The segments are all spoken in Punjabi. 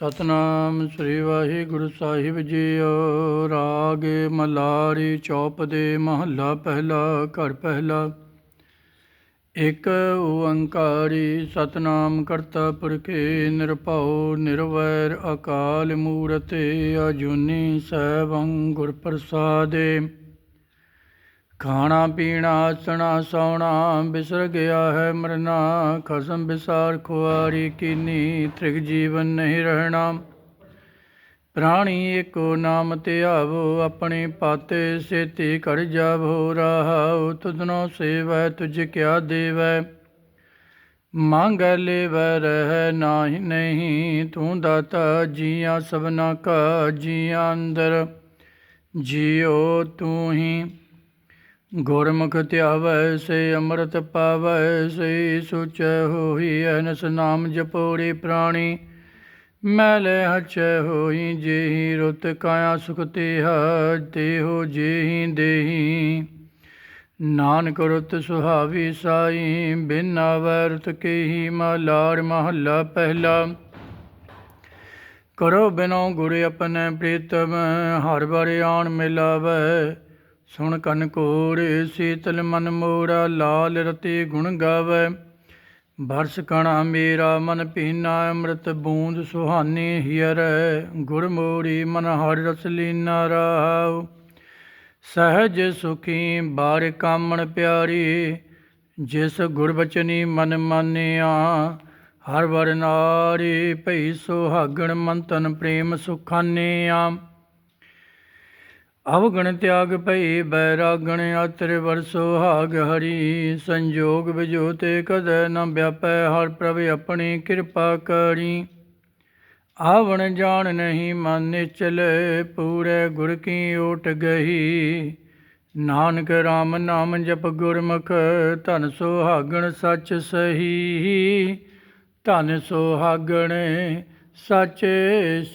ਸਤਨਾਮ ਸ੍ਰੀ ਵਾਹਿਗੁਰੂ ਸਾਹਿਬ ਜੀਓ। ਰਾਗ ਮਲਾਰੀ, ਚੌਪ ਦੇ ਮਹੱਲਾ ਪਹਿਲਾ, ਘਰ ਪਹਿਲਾ। ਇਕ ਓੰਕਾਰੀ, ਸਤਨਾਮ ਕਰਤਾ ਪੁਰਖੇ, ਨਿਰਭਉ, ਨਿਰਵੈਰ, ਅਕਾਲ ਮੂਰਤੇ, ਅਜੂਨੀ ਸੈਭੰ ਗੁਰ ਪ੍ਰਸਾਦੇ। ਖਾਣਾ ਪੀਣਾ ਆਸਣਾ ਸੌਣਾ, ਬਿਸਰ ਗਿਆ ਹੈ ਮਰਨਾ, ਖਸਮ ਬਿਸਾਰ ਖੁਆਰੀ ਕੀਨੀ, ਤ੍ਰਿਗ ਜੀਵਨ ਨਹੀਂ ਰਹਿਣਾ। ਪ੍ਰਾਣੀ ਏਕੋ ਨਾਮ ਧਿਆਵੋ ਆਪਣੇ ਪਾਤੇ ਸੇਤੀ ਕਰ ਜਾਵੋ ਰਹਾਉ ਤੁਧਨੋ ਸੇਵੈ ਤੁਝ ਕਿਆ ਦੇਵੈ। ਮੰਗੈ ਲੇਵੈ ਰਹਿ ਨਾਹੀ ਨਹੀਂ, ਤੂੰ ਦਾਤਾ ਜੀਆਂ ਸਭਨਾ ਕਾ, ਜੀਆਂ ਅੰਦਰ ਜੀਉ ਤੂੰ ਹੀ। ਗੁਰਮੁਖ ਧਿਆਵੈ ਸੇ ਅੰਮ੍ਰਿਤ ਪਾਵੈ ਸੇ ਸੁਚੈ ਹੋਈ ਅਨਸ ਨਾਮ ਜਪੋੜੀ ਪ੍ਰਾਣੀ। ਮੈਲੇ ਹਚੈ ਹੋਈ ਜੇਹੀ ਰੁਤ ਕਾਇਆ ਸੁਖ ਤੇਹਾ ਦੇਹੋ ਜੇਹੀ ਦੇਹੀ। ਨਾਨਕ ਰੁਤ ਸੁਹਾਵੀ ਸਾਈ, ਬਿਨ ਆਵੈ ਰੁਤ ਕੇਹੀ ਮਲਾਰ ਮਹੱਲਾ ਪਹਿਲਾ। ਕਰੋ ਬਿਨੋ ਗੁਰ ਆਪਣੇ ਪ੍ਰੀਤਮ, ਹਰ ਬਰ ਆਣ ਮਿਲਾਵੈ। ਸੁਣ ਕਨ ਕੋਰੇ ਸੀਤਲ ਮਨ ਮੋਰਾ ਲਾਲ ਰਤੀ ਗੁਣ ਗਾਵੈ। ਬਰਸ ਕਣਾ ਮੇਰਾ ਮਨ ਪੀਨਾ, ਅੰਮ੍ਰਿਤ ਬੂੰਦ ਸੁਹਾਨੀ ਹਿਰੈ ਗੁਰ ਮੋਰੀ ਮਨ ਹਰਿ ਰਸ ਲੀਨਾ ਰਾਉ ਸਹਜ ਸੁਖੀ ਬਾਰ ਕਾਮਣ ਪਿਆਰੀ, ਜਿਸ ਗੁਰਬਚਨੀ ਮਨ ਮਾਨਿਆ, ਹਰ ਵਰ ਨਾਰੀ ਭਈ ਸੁਹਾਗਣ ਮੰਤਨ ਪ੍ਰੇਮ ਸੁਖਾਨਿਆ। ਅਵਗਣ ਤਿਆਗ ਪਈ ਬੈਰਾਗਣ ਆਤਰ ਵਰ ਹਾਗ ਹਰੀ, ਸੰਜੋਗ ਵਿਜੋਤੇ ਕਦੈ ਨ ਵਿਆਪੈ ਹਰ ਪ੍ਰਭ ਆਪਣੀ ਕਿਰਪਾ ਕਰੀ। ਆਵਣ ਜਾਣ ਨਹੀਂ ਮਨ ਨਿਚਲੇ, ਪੂਰੇ ਗੁਰ ਕੀ ਓਟ ਗਈ ਨਾਨਕ RAM ਨਾਮ ਜਪ ਗੁਰਮੁਖ, ਧਨ ਸੁਹਾਗਣ ਸੱਚ ਸਹੀ। ਧਨ ਸੁਹਾਗਣ ਸੱਚ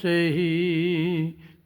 ਸਹੀ।